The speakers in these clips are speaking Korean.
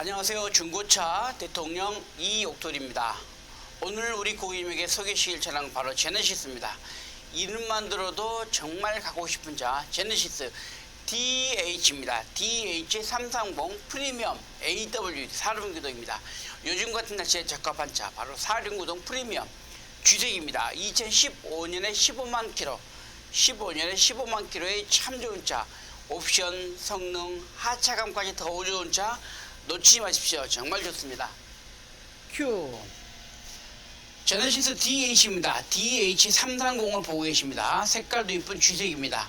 안녕하세요. 중고차 대통령 이옥돌입니다. 오늘 우리 고객님에게 소개시킬 차량 바로 제네시스입니다. 이름만 들어도 정말 갖고 싶은 차 제네시스 DH입니다. DH330 프리미엄 AW 사륜구동입니다. 요즘 같은 날씨에 적합한 차 바로 사륜구동 프리미엄 주색입니다. 2015년에 15만 킬로 15년에 15만 킬로의 참 좋은 차 옵션, 성능, 하차감까지 더 좋은 차 놓치지 마십시오. 정말 좋습니다. 큐. 제네시스 DH입니다. DH330을 보고 계십니다. 색깔도 이쁜 쥐색입니다.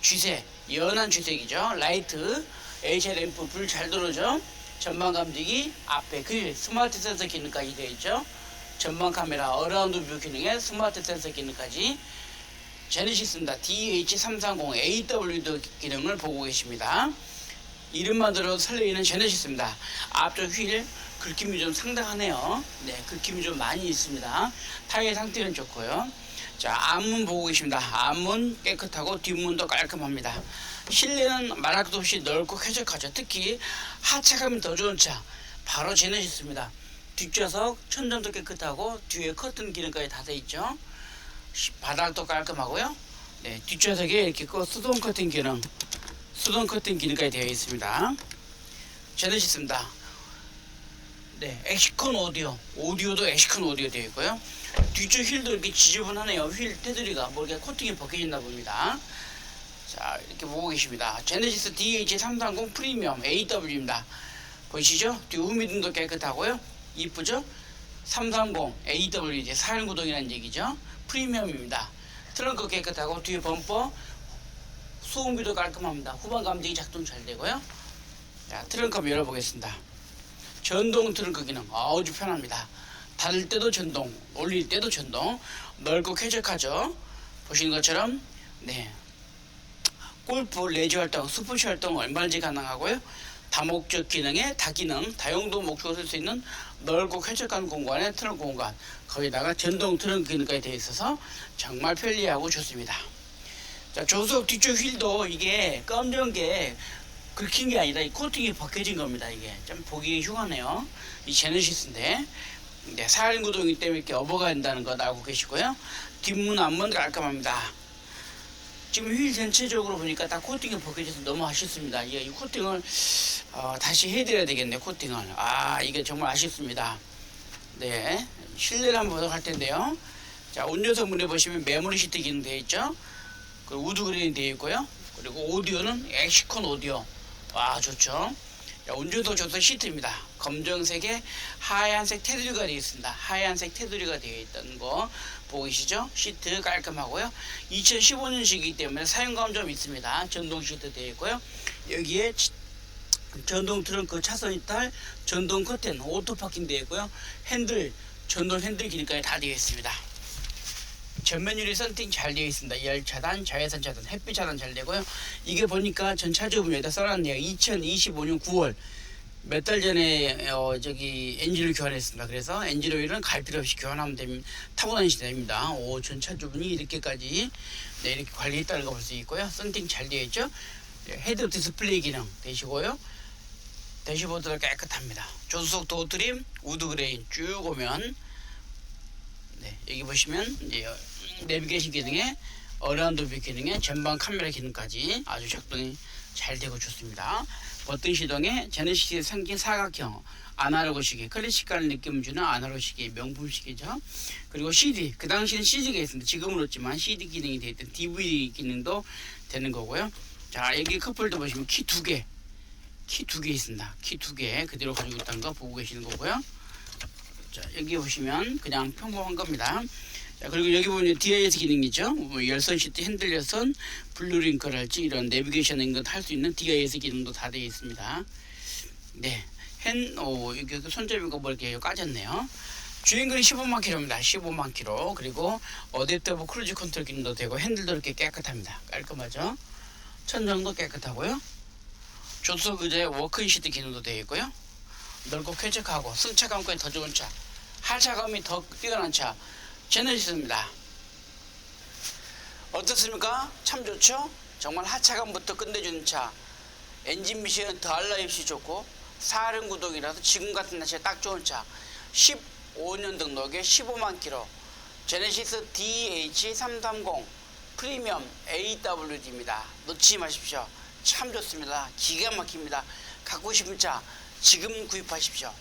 쥐색, 연한 쥐색이죠. 라이트, H 램프 불 잘 들어오죠. 전방 감지기, 앞에 그릴, 스마트 센서 기능까지 되어 있죠. 전방 카메라, 어라운드 뷰 기능에 스마트 센서 기능까지 제네시스입니다. DH330 AW 기능을 보고 계십니다. 이름만 들어도 설레이는 제네시스입니다. 앞쪽 휠 긁힘이 좀 상당하네요. 네, 긁힘이 좀 많이 있습니다. 타이어 상태는 좋고요. 자, 앞문 보고 계십니다. 앞문 깨끗하고 뒷문도 깔끔합니다. 실내는 말할 것도 없이 넓고 쾌적하죠. 특히 하차감이 더 좋은 차 바로 제네시스입니다. 뒷좌석 천장도 깨끗하고 뒤에 커튼 기능까지 다 돼 있죠. 시- 바닥도 깔끔하고요. 네, 뒷좌석에 이렇게 그 수동 커튼 기능, 수동 커튼 기능까지 되어 있습니다. 제네시스입니다. 네, 엑시콘 오디오, 오디오도 엑시콘 오디오 되어 있고요. 뒤쪽 휠도 이렇게 지저분하네요. 휠 테두리가 뭐 이렇게 코팅이 벗겨졌나 봅니다. 자, 이렇게 보고 계십니다. 제네시스 DH330 프리미엄 AW입니다. 보이시죠? 뒤 우미등도 깨끗하고요. 이쁘죠? 330 AW 이제 사륜구동이라는 얘기죠. 프리미엄입니다. 트렁크 깨끗하고 뒤에 범퍼 소음비도 깔끔합니다. 후방 감지기 작동 잘 되고요. 자, 트렁크 한번 열어보겠습니다. 전동 트렁크 기능 아주 편합니다. 닫을 때도 전동, 올릴 때도 전동, 넓고 쾌적하죠. 보시는 것처럼 네 골프, 레저 활동, 스포츠 활동 얼마든지 가능하고요. 다목적 기능에 다기능, 다용도 목적으로 쓸 수 있는 넓고 쾌적한 공간에 트렁크 공간, 거기다가 전동 트렁크 기능까지 되어 있어서 정말 편리하고 좋습니다. 자, 조수석 뒤쪽 휠도 이게 검정 게 긁힌 게 아니라 이 코팅이 벗겨진 겁니다. 이게 좀 보기 흉하네요. 이 제네시스인데 네, 사륜 구동이기 때문에 이렇게 업어가 된다는 거 알고 계시고요. 뒷문 앞문 깔끔합니다. 지금 휠 전체적으로 보니까 다 코팅이 벗겨져서 너무 아쉽습니다. 이게 이 코팅을 어, 다시 해드려야 되겠네 코팅을. 아 이게 정말 아쉽습니다. 네 실내를 한번 보도록 할 텐데요. 자 운전석 문에 보시면 메모리 시트 기능 되어 있죠. 그 우드 그레인 되어 있고요. 그리고 오디오는 엑시콘 오디오. 와 좋죠. 자, 운전석 조수 시트입니다. 검정색에 하얀색 테두리가 되어 있습니다. 하얀색 테두리가 되어 있다는 거 보고 계시죠? 시트 깔끔하고요. 2015년식이기 때문에 사용감 좀 있습니다. 전동 시트 되어 있고요. 여기에 치- 전동 트렁크 차선 이탈, 전동 커튼, 오토 파킹 되어 있고요. 핸들, 전동 핸들 기능까지 다 되어 있습니다. 전면 유리 썬팅 잘 되어 있습니다. 열 차단, 자외선 차단, 햇빛 차단 잘 되고요. 이게 보니까 전 차주분에다 써놨네요. 2025년 9월 몇 달 전에 어, 저기 엔진을 교환했습니다. 그래서 엔진 오일은 갈 필요 없이 교환하면 됩니다. 타고 다니시면 됩니다. 오, 전 차주분이 이렇게까지 네, 이렇게 관리했다는 거볼수 있고요. 썬팅 잘 되어 있죠. 네, 헤드 디스플레이 기능 되시고요. 대시보드가 깨끗합니다. 조수석 도어 트림, 우드 그레인 쭉 오면 네, 여기 보시면 이제 내비게이션 기능에 어라운드 뷰 기능에 전방 카메라 기능까지 아주 작동이 잘 되고 좋습니다. 버튼 시동에 제네시스 생긴 사각형 아날로그 시계 클래식한 느낌을 주는 아날로그 시계 명품 시계죠. 그리고 CD 그 당시에는 CD가 있습니다. 지금은 없지만 CD 기능이 되어 있던 DVD 기능도 되는 거고요. 자 여기 커플도 보시면 키 두 개, 키 두 개 있습니다. 키 두 개 그대로 가지고 있다는 거 보고 계시는 거고요. 자 여기 보시면 그냥 평범한 겁니다. 자 그리고 여기 보면 DIS 기능이죠. 뭐 열선 시트 핸들 열선, 블루링크랄지 이런 내비게이션 인것 할 수 있는 DIS 기능도 다 되어 있습니다. 네, 핸, 오 여기 그 손잡이가 뭐 이렇게 까졌네요. 주행거리 15만 킬로입니다. 15만 킬로. 그리고 어댑터브 크루즈 컨트롤 기능도 되고 핸들도 이렇게 깨끗합니다. 깔끔하죠. 천장도 깨끗하고요. 조수석 의자에 워크인 시트 기능도 되어 있고요. 넓고 쾌적하고 승차감까지 더 좋은 차, 하차감이 더 뛰어난 차 제네시스입니다. 어떻습니까? 참 좋죠? 정말 하차감부터 끝내주는 차. 엔진 미션은 더할 나위 없이 좋고 사륜 구동이라서 지금 같은 날씨에 딱 좋은 차. 15년 등록에 15만 킬로. 제네시스 DH330 프리미엄 AWD입니다. 놓치지 마십시오. 참 좋습니다. 기가 막힙니다. 갖고 싶은 차 지금 구입하십시오.